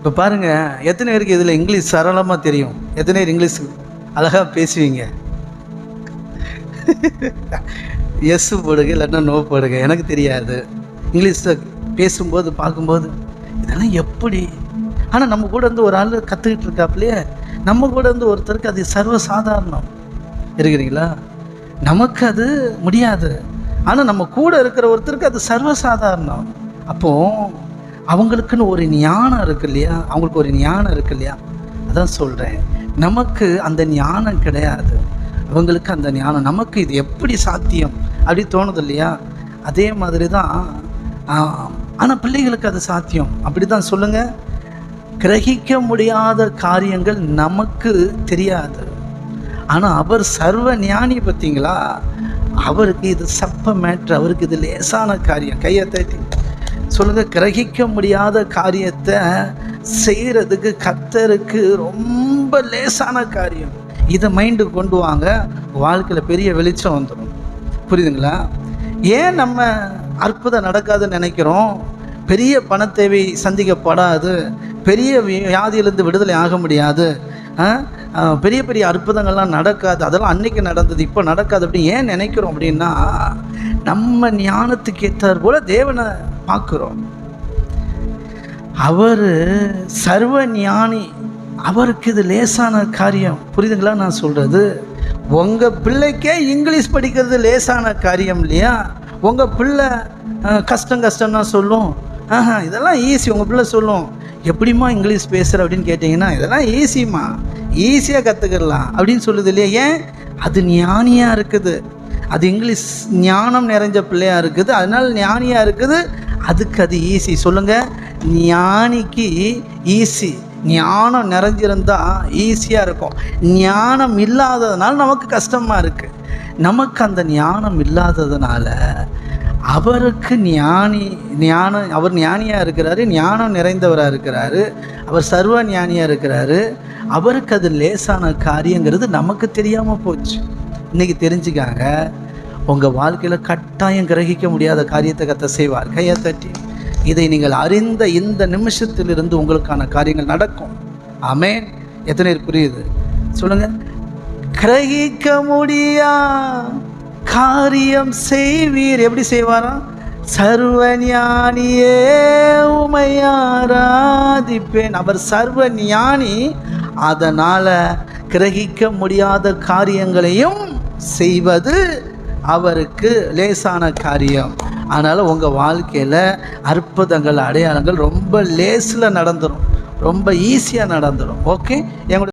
இப்போ பாருங்கள் எத்தனை பேருக்கு இதில் இங்கிலீஷ் சரளமாக தெரியும்? எத்தனை பேர் இங்கிலீஷ் அழகாக பேசுவீங்க? எஸ் போடுங்க இல்லைன்னா நோ போடுங்க. எனக்கு தெரியாது. இங்கிலீஷில் பேசும்போது பார்க்கும்போது இதெல்லாம் எப்படி? ஆனால் நம்ம கூட வந்து ஒரு ஆள் கற்றுக்கிட்டு இருக்காப்புலையே நம்ம கூட இருந்து ஒருத்தருக்கு அது சர்வசாதாரணம். இருக்கிறீங்களா? நமக்கு அது முடியாது. ஆனால் நம்ம கூட இருக்கிற ஒருத்தருக்கு அது சர்வசாதாரணம். அப்போது அவங்களுக்குன்னு ஒரு ஞானம் இருக்கு இல்லையா? அவங்களுக்கு ஒரு ஞானம் இருக்கு இல்லையா? அதான் சொல்கிறேன் நமக்கு அந்த ஞானம் கிடையாது. அவங்களுக்கு அந்த ஞானம் நமக்கு இது எப்படி சாத்தியம் அப்படி தோணுது இல்லையா? அதே மாதிரி தான் ஆனால் பிள்ளைகளுக்கு அது சாத்தியம். அப்படி தான் சொல்லுங்கள் கிரகிக்க முடியாத காரியங்கள் நமக்கு தெரியாது. ஆனால் அவர் சர்வ ஞானி பார்த்தீங்களா? அவருக்கு இது சப்ப மேட்ரு அவருக்கு இது லேசான காரியம். கையை தட்டி. சொல்லுங்க கிரகிக்க முடியாத காரியத்தை செய்கிறதுக்கு கத்தருக்கு ரொம்ப லேசான காரியம். இதை மைண்டுக்கு கொண்டு வாங்க வாழ்க்கையில் பெரிய வெளிச்சம் வந்துடும் புரியுதுங்களா? ஏன் நம்ம அற்புதம் நடக்காதுன்னு நினைக்கிறோம்? பெரிய பணத்தேவை சந்திக்கப்படாது. பெரிய வியாதியிலிருந்து விடுதலை ஆக முடியாது. ஆ? பெரிய பெரிய அற்புதங்கள்லாம் நடக்காது. அதெல்லாம் அன்னைக்கு நடந்தது இப்போ நடக்காது அப்படின்னு ஏன் நினைக்கிறோம் அப்படின்னா நம்ம ஞானத்துக்கு ஏற்றார் போல தேவனை பார்க்குறோம். அவர் சர்வ ஞானி அவருக்கு இது லேசான காரியம். புரியுதுங்களா நான் சொல்கிறது உங்கள் பிள்ளைக்கே இங்கிலீஷ் படிக்கிறது லேசான காரியம் இல்லையா? உங்கள் பிள்ளை கஷ்டம் கஷ்டம்னா சொல்லும். ஆஹா இதெல்லாம் ஈஸி உங்கள் பிள்ளை சொல்லும். எப்படிம்மா இங்கிலீஷ் பேசுகிற அப்படின்னு கேட்டிங்கன்னா இதெல்லாம் ஈஸிம்மா ஈஸியாக கற்றுக்கிடலாம் அப்படின்னு சொல்லுது இல்லையா? ஏன்? அது ஞானியாக இருக்குது. அது இங்கிலீஷ் ஞானம் நிறைஞ்ச பிள்ளையாக இருக்குது. அதனால் ஞானியாக இருக்குது. அதுக்கு அது ஈஸி சொல்லுங்கள் ஞானிக்கு ஈஸி ஞானம் நிறைஞ்சிருந்தா ஈஸியாக இருக்கும். ஞானம் இல்லாததுனால நமக்கு கஷ்டமாக இருக்குது நமக்கு அந்த ஞானம் இல்லாததுனால அவருக்கு ஞானி ஞானம் அவர் ஞானியாக இருக்கிறாரு ஞானம் நிறைந்தவராக இருக்கிறாரு அவர் சர்வ ஞானியாக இருக்கிறாரு அவருக்கு அது லேசான காரியங்கிறது நமக்கு தெரியாமல் போச்சு. இன்றைக்கி தெரிஞ்சுக்காங்க உங்கள் வாழ்க்கையில் கட்டாயம் கிரகிக்க முடியாத காரியத்தை கத்த செய்வார். கையை தட்டி. இதை நீங்கள் அறிந்த இந்த நிமிஷத்திலிருந்து உங்களுக்கான காரியங்கள் நடக்கும். அமேன் எத்தனை பேர் புரியுது? சொல்லுங்க. கிரகிக்க முடியா காரியம் செய்வீர். எப்படி செய்வாராம் சர்வ ஞானியே உமையாராதிப்பேன் அவர் சர்வ ஞானி அதனால கிரகிக்க முடியாத காரியங்களையும் செய்வது அவருக்கு லேசான காரியம். அதனால் உங்கள் வாழ்க்கையில் அற்புதங்கள் அடையாளங்கள் ரொம்ப லேஸில் நடந்துடும் ரொம்ப ஈஸியாக நடந்துடும் ஓகே எங்களுடைய